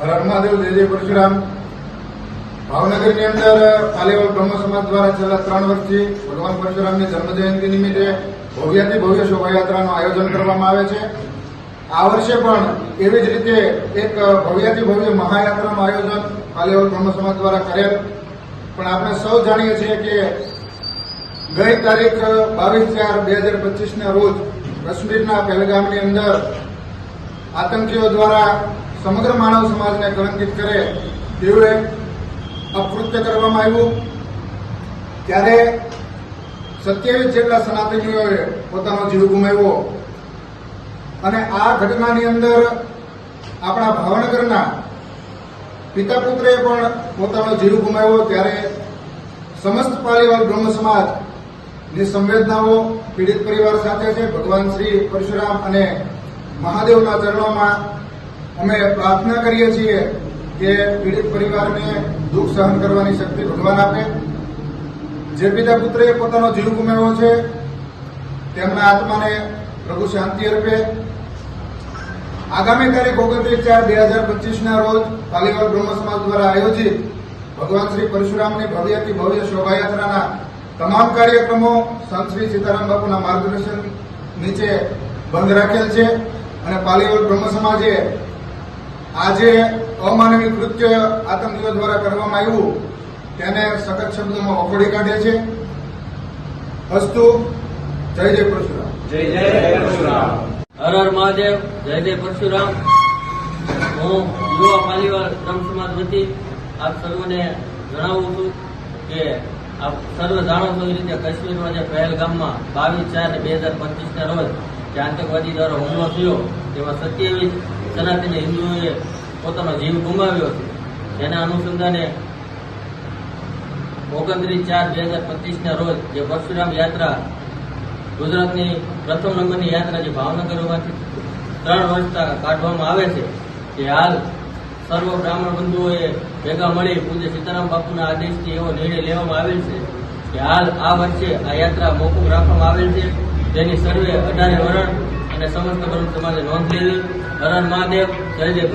હર મહાદેવ, જય જય પરશુરામ. ભાવનગરની અંદર પાલેવાલ બ્રહ્મ સમાજ દ્વારા છેલ્લા ત્રણ વર્ષથી ભગવાન પરશુરામની જન્મજયંતિ નિમિત્તે ભવ્યાથી ભવ્ય શોભાયાત્રાનું આયોજન કરવામાં આવે છે. આ વર્ષે પણ એવી જ રીતે એક ભવ્યાથી ભવ્ય મહાયાત્રાનું આયોજન પાલેવાલ બ્રહ્મ સમાજ દ્વારા કરેલ. પણ આપણે સૌ જાણીએ છીએ કે ગઈ તારીખ બાવીસ ચાર બે હજાર પચીસના રોજ કાશ્મીરના પહેલગામની અંદર આતંકીઓ દ્વારા સમગ્ર માનવ સમાજને કલંકિત કરે તેવું એક અકૃત્ય કરવામાં આવ્યું. ત્યારે સત્યાવીસ જેટલા સનાતનીઓએ પોતાનો જીવ ગુમાવ્યો. અને આ ઘટનાની અંદર આપણા ભાવનગરના પિતા પુત્રએ પણ પોતાનો જીવ ગુમાવ્યો. ત્યારે સમસ્ત પાલીવાલ બ્રહ્મ સમાજની સંવેદનાઓ પીડિત પરિવાર સાથે છે. ભગવાન શ્રી પરશુરામ અને મહાદેવના ચરણોમાં અમે પ્રાર્થના કરીએ છીએ કે પીડિત પરિવારને દુઃખ સહન કરવાની શક્તિ ભગવાન આપે. જે પિતા પુત્રએ પોતાનો જીવ ગુમાવ્યો છે, તેમના આત્માને પ્રભુ શાંતિ અર્પે. આગામી તારીખ ઓગણત્રીસ ચાર બે હજાર પચીસના રોજ પાલીવાલ બ્રહ્મ સમાજ દ્વારા આયોજિત ભગવાન શ્રી પરશુરામની ભવ્યથી ભવ્ય શોભાયાત્રાના તમામ કાર્યક્રમો સંત શ્રી સીતારામ બાપુના માર્ગદર્શન નીચે બંધ રાખેલ છે અને પાલીવાલ બ્રહ્મ સમાજે આજે અમાનવી કૃત્ય આતંકીઓ દ્વારા કરવામાં આવ્યું, તેને સખત શબ્દોમાં વખોડી કાઢે છે. અસ્તુ, જય જય પરશુરામ. જય જય પરશુરામ. હર મહાદેવ, જય જય પરશુરામ. હું યુવા પાલીવાલ બ્રહ્મ સમાજ વતી આપ સર્વને જણાવું છું કે આપ સર્વ જાણો છો એ રીતે કાશ્મીરમાં જે પહેલગામમાં બાવીસ ચાર બે હજાર પચીસના રોજ જે આતંકવાદી દ્વારા હુમલો થયો, તેમાં સત્યાવીસ સનાતની હિન્દુઓએ પોતાનો જીવ ગુમાવ્યો છે. જેના અનુસંધાને ઓગણત્રીસ ચાર બે હજાર પચીસના રોજ જે પરશુરામ યાત્રા, ગુજરાતની પ્રથમ નંબરની યાત્રા જે ભાવનગરમાંથી ત્રણ વર્ષ કાઢવામાં આવે છે, તે હાલ સર્વ બ્રાહ્મણ બંધુઓએ ભેગા મળી પૂજ્ય સીતારામ બાપુના આદેશથી એવો નિર્ણય લેવામાં આવેલ છે કે હાલ આ વર્ષે આ યાત્રા મોકૂફ રાખવામાં આવેલ છે. જેની સર્વે અઢારે વરણ અને સમસ્ત બ્રહ્મ સમાજે નોંધ લેવી હરણ મહાદેવ જય જય